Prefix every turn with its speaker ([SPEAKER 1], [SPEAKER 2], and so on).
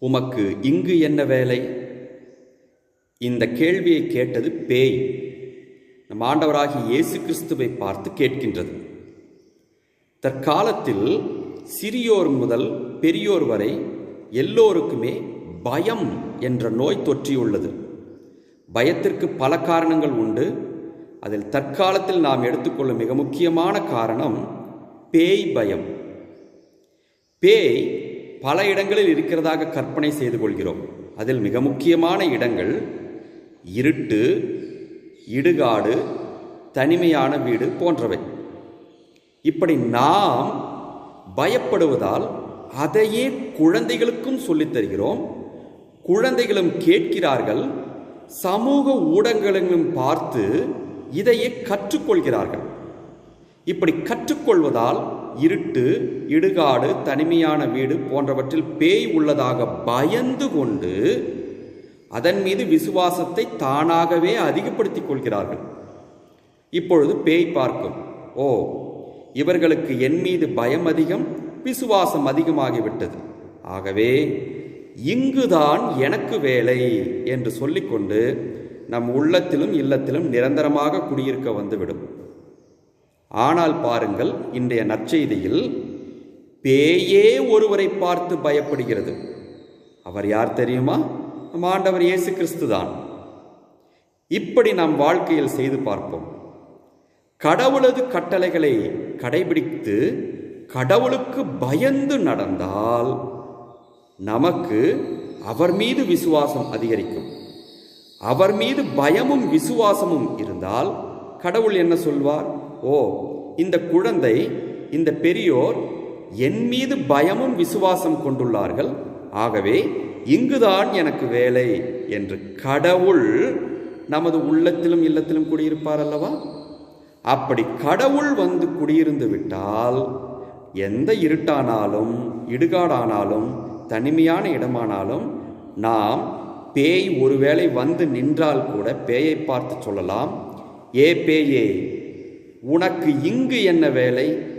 [SPEAKER 1] உமக்கு இங்கு என்ன வேலை? இந்த கேள்வியை கேட்டது பேய். நம் ஆண்டவராகிய இயேசு கிறிஸ்துவை பார்த்து கேட்கின்றது. தற்காலத்தில் சிறியோர் முதல் பெரியோர் வரை எல்லோருக்குமே பயம் என்ற நோய் தொற்றியுள்ளது. பயத்திற்கு பல காரணங்கள் உண்டு. அதில் தற்காலத்தில் நாம் எடுத்துக்கொள்ளும் மிக முக்கியமான காரணம் பேய் பயம். பேய் பல இடங்களில் இருக்கிறதாக கற்பனை செய்து கொள்கிறோம். அதில் மிக முக்கியமான இடங்கள் இருட்டு இடுகாடு தனிமையான வீடு போன்றவை. இப்படி நாம் பயப்படுவதால் அதையே குழந்தைகளுக்கும் சொல்லித் தருகிறோம். குழந்தைகளும் கேட்கிறார்கள் சமூக ஊடகங்களிலும் பார்த்து இதையே கற்றுக்கொள்கிறார்கள். இப்படி கற்றுக்கொள்வதால் இருட்டு இடுகாடு தனிமையான வீடு போன்றவற்றில் பேய் உள்ளதாக பயந்து கொண்டு அதன் மீது விசுவாசத்தை தானாகவே அதிகப்படுத்திக் கொள்கிறார்கள். இப்பொழுது பேய் பார்க்கும். ஓ இவர்களுக்கு என் மீது பயம் அதிகம் விசுவாசம் அதிகமாகிவிட்டது. ஆகவே இங்குதான் எனக்கு வேலை என்று சொல்லிக்கொண்டு நம் உள்ளத்திலும் இல்லத்திலும் நிரந்தரமாக குடியிருக்க வந்துவிடும். ஆனால் பாருங்கள் இன்றைய நற்செய்தியில் பேயே ஒருவரை பார்த்து பயப்படுகிறது. அவர் யார் தெரியுமா? நம் ஆண்டவர் இயேசு கிறிஸ்து தான் இப்படி நம் வாழ்க்கையில் செய்து பார்ப்போம். கடவுளது கட்டளைகளை கடைபிடித்து கடவுளுக்கு பயந்து நடந்தால் நமக்கு அவர் மீது விசுவாசம் அதிகரிக்கும். அவர் மீது பயமும் விசுவாசமும் இருந்தால் கடவுள் என்ன சொல்வார்? ஓ இந்த குழந்தை இந்த பெரியோர் என் மீது பயமும் விசுவாசம் கொண்டுள்ளார்கள். ஆகவே இங்குதான் எனக்கு வேலை என்று கடவுள் நமது உள்ளத்திலும் இல்லத்திலும் குடியிருப்பார் அல்லவா? அப்படி கடவுள் வந்து குடியிருந்து விட்டால் எந்த இருட்டானாலும் இடுகாடானாலும் தனிமையான இடமானாலும் நாம் பேய் ஒருவேளை வந்து நின்றால் கூட பேயை பார்த்து சொல்லலாம். ஏ பேயே உனக்கு இங்கு என்ன வேலை?